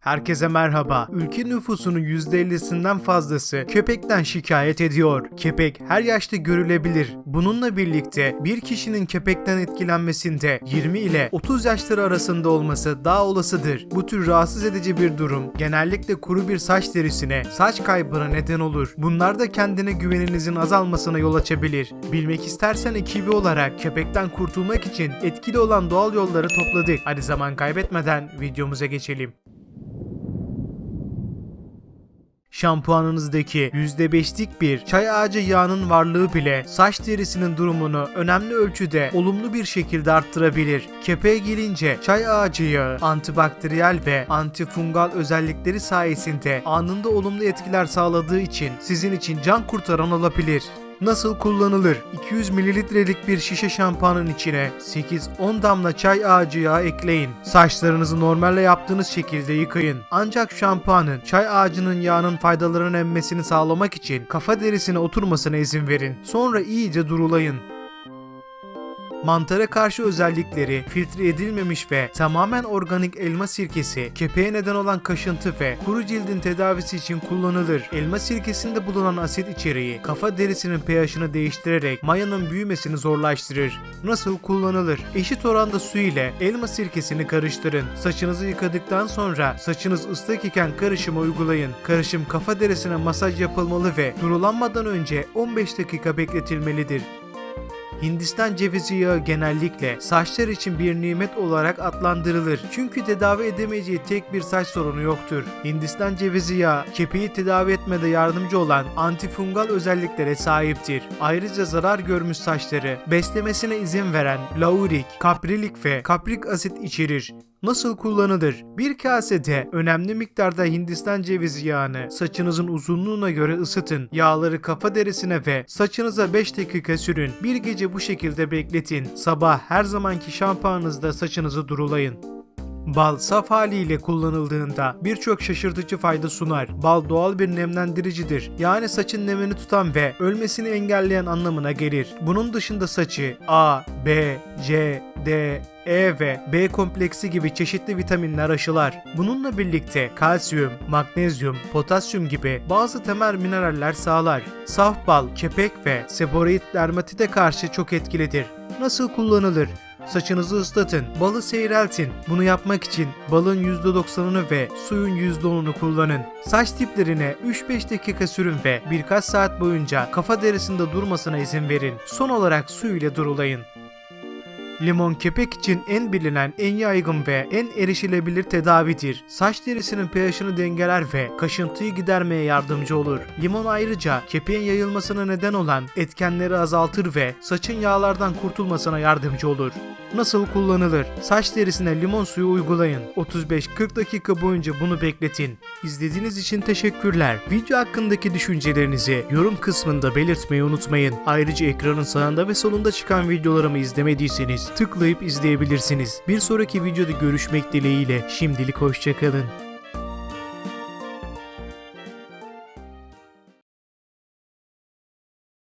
Herkese merhaba. Ülke nüfusunun %50'sinden fazlası köpekten şikayet ediyor. Köpek her yaşta görülebilir. Bununla birlikte bir kişinin köpekten etkilenmesinde 20 ile 30 yaşları arasında olması daha olasıdır. Bu tür rahatsız edici bir durum genellikle kuru bir saç derisine, saç kaybına neden olur. Bunlar da kendine güveninizin azalmasına yol açabilir. Bilmek istersen ekibi olarak köpekten kurtulmak için etkili olan doğal yolları topladık. Hadi zaman kaybetmeden videomuza geçelim. Şampuanınızdaki %5'lik bir çay ağacı yağının varlığı bile saç derisinin durumunu önemli ölçüde olumlu bir şekilde arttırabilir. Kepeğe gelince çay ağacı yağı antibakteriyel ve antifungal özellikleri sayesinde anında olumlu etkiler sağladığı için sizin için can kurtaran olabilir. Nasıl kullanılır? 200 mililitrelik bir şişe şampuanın içine 8-10 damla çay ağacı yağı ekleyin. Saçlarınızı normalde yaptığınız şekilde yıkayın. Ancak şampuanın çay ağacının yağının faydalarını emmesini sağlamak için kafa derisine oturmasına izin verin. Sonra iyice durulayın. Mantara karşı özellikleri filtre edilmemiş ve tamamen organik elma sirkesi, kepeğe neden olan kaşıntı ve kuru cildin tedavisi için kullanılır. Elma sirkesinde bulunan asit içeriği kafa derisinin pH'ını değiştirerek mayanın büyümesini zorlaştırır. Nasıl kullanılır? Eşit oranda su ile elma sirkesini karıştırın. Saçınızı yıkadıktan sonra saçınız ıslak iken karışımı uygulayın. Karışım kafa derisine masaj yapılmalı ve durulanmadan önce 15 dakika bekletilmelidir. Hindistan cevizi yağı genellikle saçlar için bir nimet olarak adlandırılır. Çünkü tedavi edemeyeceği tek bir saç sorunu yoktur. Hindistan cevizi yağı kepeği tedavi etmede yardımcı olan antifungal özelliklere sahiptir. Ayrıca zarar görmüş saçları beslemesine izin veren laurik, kaprilik ve kaprik asit içerir. Nasıl kullanılır? Bir kasede önemli miktarda Hindistan cevizi yağını saçınızın uzunluğuna göre ısıtın. Yağları kafa derisine ve saçınıza 5 dakika sürün. Bir gece bu şekilde bekletin. Sabah her zamanki şampuanınızda saçınızı durulayın. Bal saf haliyle kullanıldığında birçok şaşırtıcı fayda sunar. Bal doğal bir nemlendiricidir. Yani saçın nemini tutan ve ölmesini engelleyen anlamına gelir. Bunun dışında saçı A, B, C, D, E ve B kompleksi gibi çeşitli vitaminler aşılar. Bununla birlikte kalsiyum, magnezyum, potasyum gibi bazı temel mineraller sağlar. Saf bal, kepek ve seborit dermatite karşı çok etkilidir. Nasıl kullanılır? Saçınızı ıslatın, balı seyreltin. Bunu yapmak için balın %90'ını ve suyun %10'unu kullanın. Saç diplerine 3-5 dakika sürün ve birkaç saat boyunca kafa derisinde durmasına izin verin. Son olarak su ile durulayın. Limon kepek için en bilinen, en yaygın ve en erişilebilir tedavidir. Saç derisinin pH'ını dengeler ve kaşıntıyı gidermeye yardımcı olur. Limon ayrıca kepeğin yayılmasına neden olan etkenleri azaltır ve saçın yağlardan kurtulmasına yardımcı olur. Nasıl kullanılır? Saç derisine limon suyu uygulayın. 35-40 dakika boyunca bunu bekletin. İzlediğiniz için teşekkürler. Video hakkındaki düşüncelerinizi yorum kısmında belirtmeyi unutmayın. Ayrıca ekranın sağında ve solunda çıkan videolarımı izlemediyseniz tıklayıp izleyebilirsiniz. Bir sonraki videoda görüşmek dileğiyle şimdilik hoşçakalın.